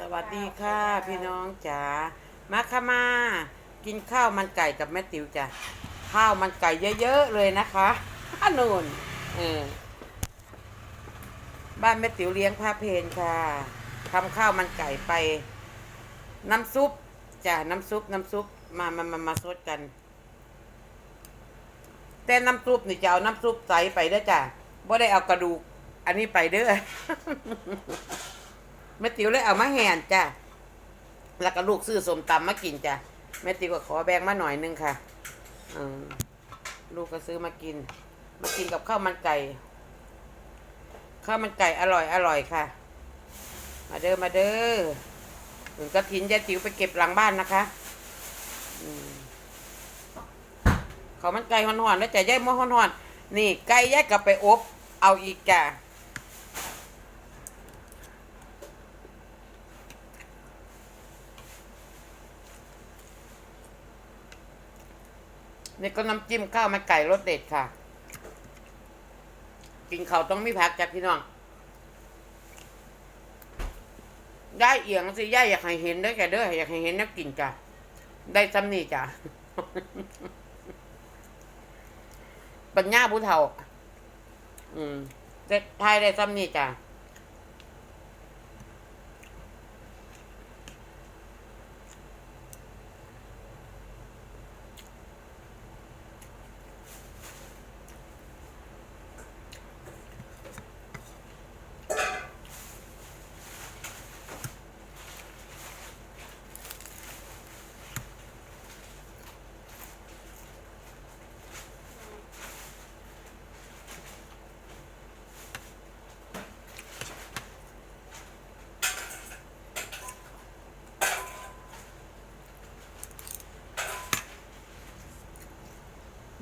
สวัสดีค่ะ พี่น้องจ๋ามาค่ะมา กินข้าวมันไก่กับแม่ติ๋วจ้ะข้าวมันไก่เยอะๆเลยนะคะอันนู่นเออบ้านแม่ติ๋วเลี้ยงพระเพนค่ะทำข้าวมันไก่ไป น้ำซุปจ้ะน้ำซุปน้ำซุปมามามามาซดกัน แต่น้ำซุปนี่จะเอาน้ำซุปใสไปเด้อจ้ะบ่ได้เอากระดูก อันนี้ไปเด้อ แม่ติ๋วเลยเอามาแห่นจ้ะแล้วก็ลูกซื้อสมตำมากินจ้ะแม่ติ๋วก็ขอแบ่งมาหน่อยนึงค่ะอืมลูกก็ซื้อมากิน มากินกับข้าวมันไก่ข้าวมันไก่อร่อยอร่อยค่ะ มาเด้อมาเด้อถึงกระถินยายติ๋วไปเก็บหลังบ้านนะคะอืมข้าวมันไก่ห่อนๆแล้วจะยายมอห่อนๆนี่ไก่ยายกลับไปอบ เอาอีกจ้ะ นี่ก็น้ำจิ้มข้าวมันไก่รสเด็ดค่ะ กินเขาวต้องมีผักจากพี่น้องได้เอียงสิย่าอยากให้เห็นเด้อแกเด้ออยากให้เห็นนักกินจ้ะได้ซ้ำนี่จ้ะปัญญาผู้เฒ่า อืมได้ทายได้ซ้ำนี่จ้ะ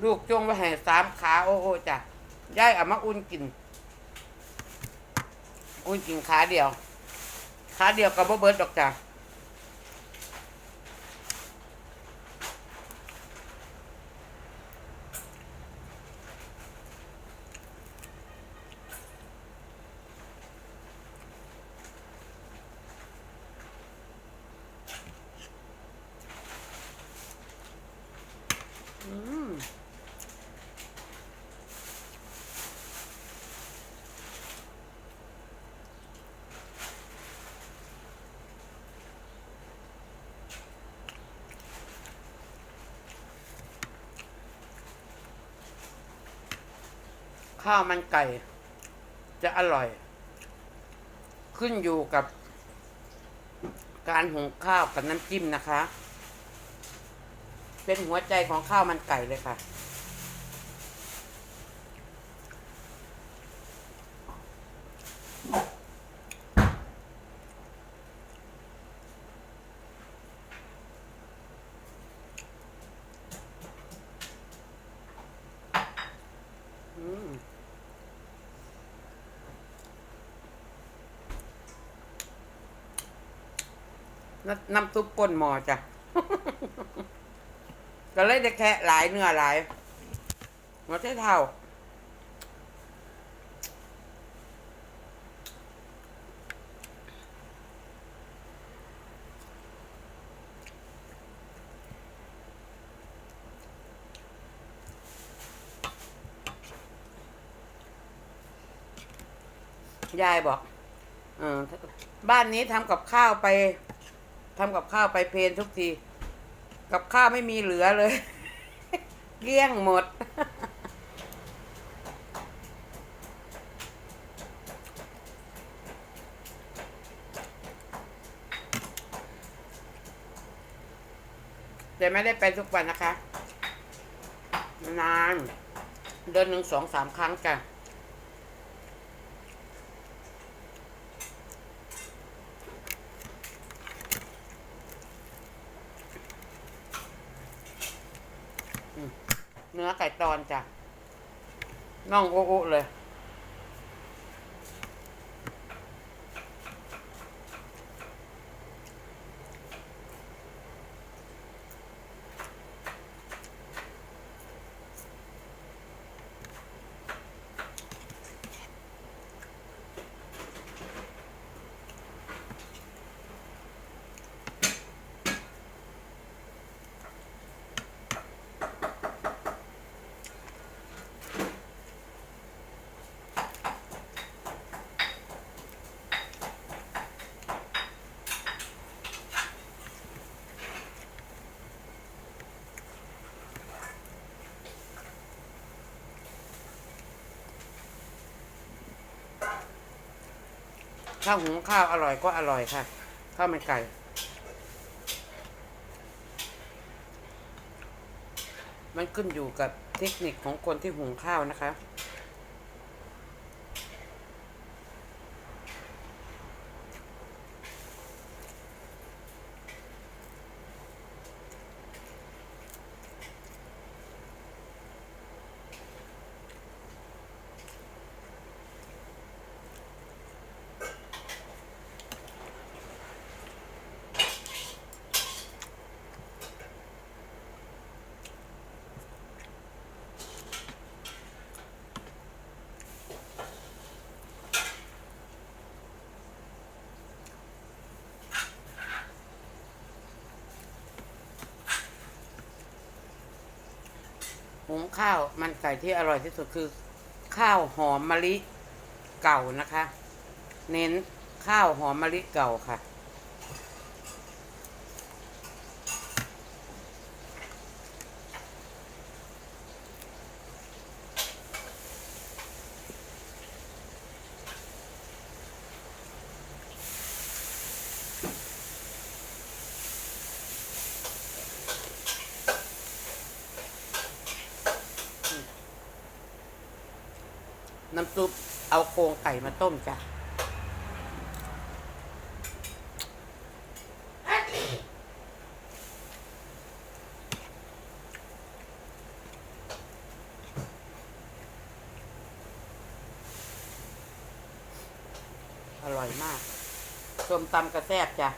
ลูกจงไปแห่สามขาโอ้โอจ้ะย่ายเอามาอุ่นกิน อุ่นกินขาเดียว ขาเดียวกับบ่เบิดดอกจ้ะอืม ข้าวมันไก่ จะอร่อย ขึ้นอยู่กับ การหุงข้าวกับน้ำจิ้มนะคะ เป็นหัวใจของข้าวมันไก่เลยค่ะ อืม น้ำซุปป่นหมอจ้ะ ก็เลยได้แค่หลายเนื้อหลายหัวไชเท่ายายบอกเออบ้านนี้ทำกับข้าวไป ทำกับข้าวไปเพลนทุกที กับข้าวไม่มีเหลือเลย เกลี้ยงหมด แต่ไม่ได้ไปทุกวันนะคะ นาน เดือนหนึ่งสองสามครั้งจ้ะ เนื้อไก่ตอนจ้ะน่องโอ้ๆเลย ข้าวหุงข้าวอร่อยก็อร่อยค่ะ ข้าวมันไก่ มันขึ้นอยู่กับเทคนิคของคนที่หุงข้าวนะคะ หุงข้าวมันไก่ที่อร่อยที่สุดคือ ข้าวหอมมะลิเก่านะคะ เน้นข้าวหอมมะลิเก่าค่ะ น้ำซุปเอาโครงไก่มาต้มจ้ะอร่อยมากส้มตำกระแซบจ้ะ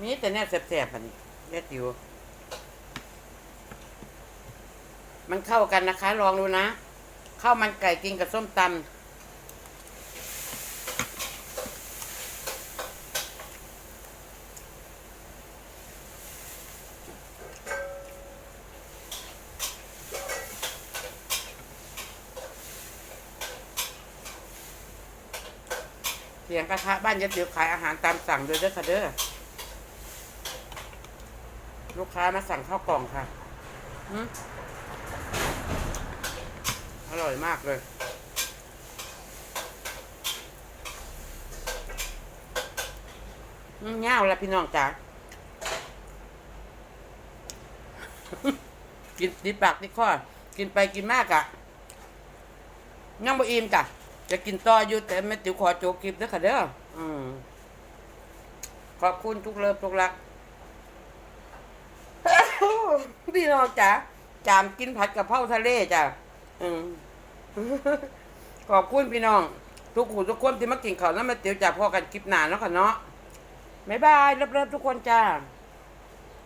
มีแต่แน่แสบๆอันนี้เล็ดอยู่มันเข้ากันนะคะ ลองดูนะ ข้าวมันไก่กินกับส้มตำเสียงกระทะบ้านยะติ๋วขายอาหารตามสั่งโดยเด้อค่ะเด้อลูกค้ามาสั่งข้าวกล่องค่ะ อืมอร่อยมากเลยอืมง่าวแล้วพี่น้องจ๋ากินติดปากติดคอกินไปกินมากอะยังบ่อิ่มจ้ะจะกินต่ออยู่แต่แม่ติ๋วขอโจกคลิปเด้อค่ะเด้ออืมขอบคุณทุกเลิฟทุกรักพี่น้องจ๋าจามกินผัดกะเพราทะเลจ้ะ อืมขอบคุณพี่น้อง ทุกหูทุกคนที่มากินข้าวแล้วมาเตี๋ยวจากพ่อกันคลิปหนาแล้วค่ะเนาะบ๊ายบายเลิฟๆทุกคนจ้า